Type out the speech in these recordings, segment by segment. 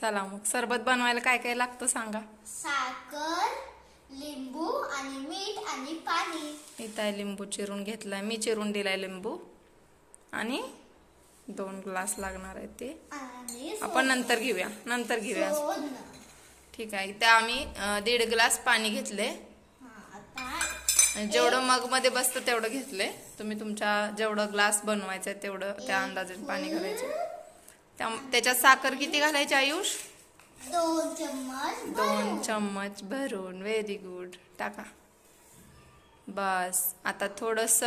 चला मग. सरबत बनवायला काय काय लागतं सांगा. साखर लिंबू आणि मीठ आणि पाणी. इथं आहे लिंबू चिरून घेतलाय. मी चिरून दिलाय लिंबू. आणि दोन ग्लास लागणार आहे ते. आपण नंतर घेऊया. नंतर घेऊया. ठीक आहे. इथे आम्ही दीड ग्लास पाणी घेतले. जेवढं मग मध्ये बसतं तेवढं घेतले. तुम्ही तुमच्या जेवढं ग्लास बनवायचं आहे तेवढं त्या अंदाजाने पाणी घालायचं. त्याच्यात साखर किती घालायची आयुष? दोन चम्मच दोन चम्मच भरून. व्हेरी गुड टाका. बस. आता थोडस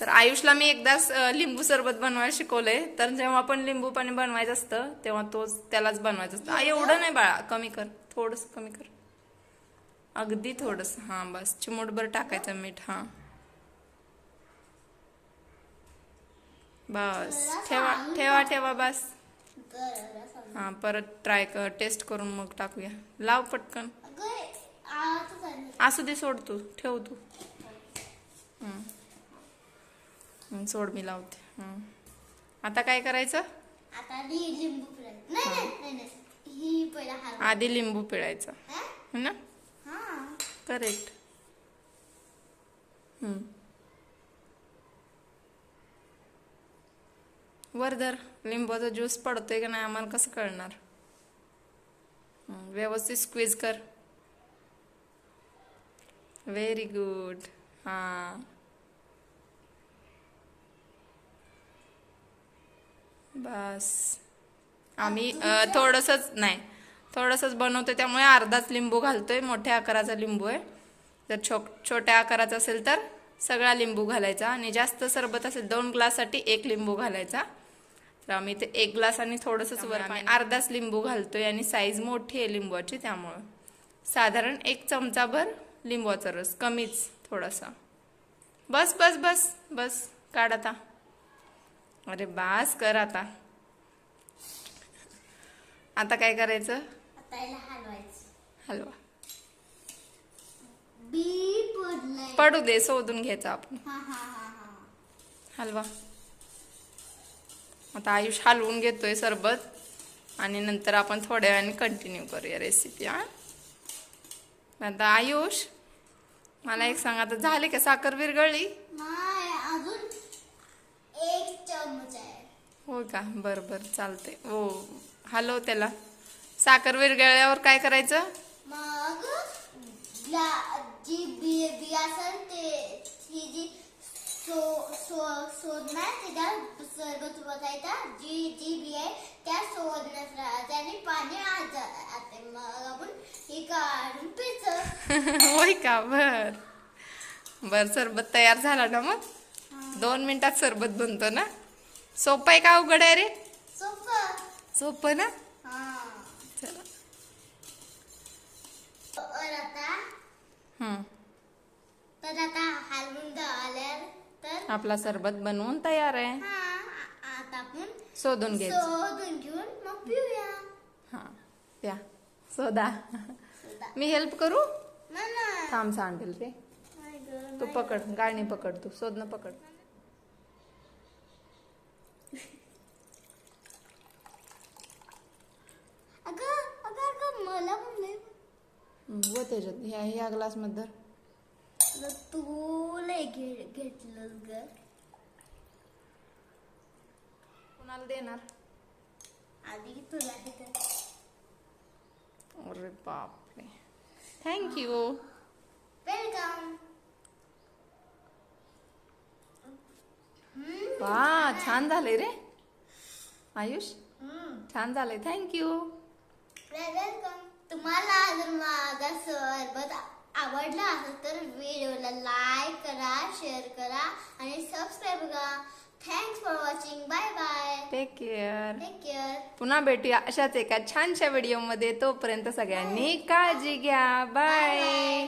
तर आयुषला मी एकदाच लिंबू सरबत बनवायला शिकवलंय. तर जेव्हा आपण लिंबू पाणी बनवायचं असतं तेव्हा तोच त्यालाच बनवायचं असतं. एवढं नाही बाळा. कमी कर. थोडस कमी कर. अगदी थोडस. हा बस. चिमूटभर टाकायचं मीठ. हा. बस. ठेवा ठेवा ठेवा बस. हा परत ट्राय कर टेस्ट करून मग टाकूया. लाव पटकन. असू दे सोड तू. ठेव तू. सोड मी लावते. हम्म. आता काय करायचं? आधी लिंबू पिळायचं. हा? है ना? हा. करेक्ट वरधर लिंबाचा ज्यूस पडतोय का नाही आम्हाला कसं कळणार? व्यवस्थित स्क्वीज कर. व्हेरी गुड हा. बस. आम्ही थोडंसंच नाही थोडंसंच बनवतोय त्यामुळे अर्धाच लिंबू घालतोय मोठ्या आकाराचा लिंबू आहे. जर छो छोट्या आकाराचा असेल तर सगळा लिंबू घालायचा आणि जास्त सरबत असेल दोन ग्लाससाठी एक लिंबू घालायचा. तर आम्ही ते एक ग्लास आणि थोडंसंच वर आम्ही अर्धाच लिंबू घालतोय आणि साईज मोठी आहे लिंबूची त्यामुळं. साधारण एक चमचाभर लिंबूचा रस कमीच थोडासा. बस बस बस बस काढ आता. अरे बास कर आता. आता काय करायचं? आता याला हलवायचं. हलवा. पडू दे शोधून घ्यायचं आपण. हा हा हा हा. हलवा. आता आयुष हलवून घेतोय सरबत. आणि नंतर आपण थोड्या वेळाने कंटिन्यू करूया रेसिपी हा. आता आयुष मला एक सांग आता झाली का साखर आहे. हो का? बरं बरं चालते हो हलव त्याला. साखर विरघळल्यावर काय करायचं? मग जी बी बी असेल ते जी सो सो शोधणार सरबत बघायचा जी जी बी आहे त्या शोधण्यात राहायचं आणि पाणी आत जाते मग आपण हे काढून पिचं होय का? बर. बर सरबत तयार झाला ना मग? दोन मिनिटात सरबत बनतो ना? सोपं आहे का अवघड आहे रे? सोपं. सोपं ना? हा. चला. तर आता हम्म. तर आता हलवून झाल्यावर तर आपला सरबत बनवून तयार आहे. हा आ- आता आपण शोधून घ्यायचं. शोधून घेऊन मग पिऊया. हा प्या. सुद्धा. मी हेल्प करू? थांब सांडेल रे तू नाही. पकड गाणी पकड तू. शोधणं पकड. व त्याच्यात ह्या ह्या ग्लासमध्ये धर. अगं तू लय घेतलं ग. कोणाला देणार? आधी तुला हे. अरे बापरे. थँक्यू वेलकम वा छान झालंय रे. आयुष छान झालंय. थँक्यू वेलकम तुम्हाला जर माझा सरबत आवडला असेल तर व्हिडिओला लाईक करा शेअर करा आणि सबस्क्राईब करा. Thanks for watching bye bye take care take care पुन्हा भेटूया अशाच एका छानशा व्हिडिओमध्ये. तोपर्यंत सगळ्यांनी काळजी घ्या. बाय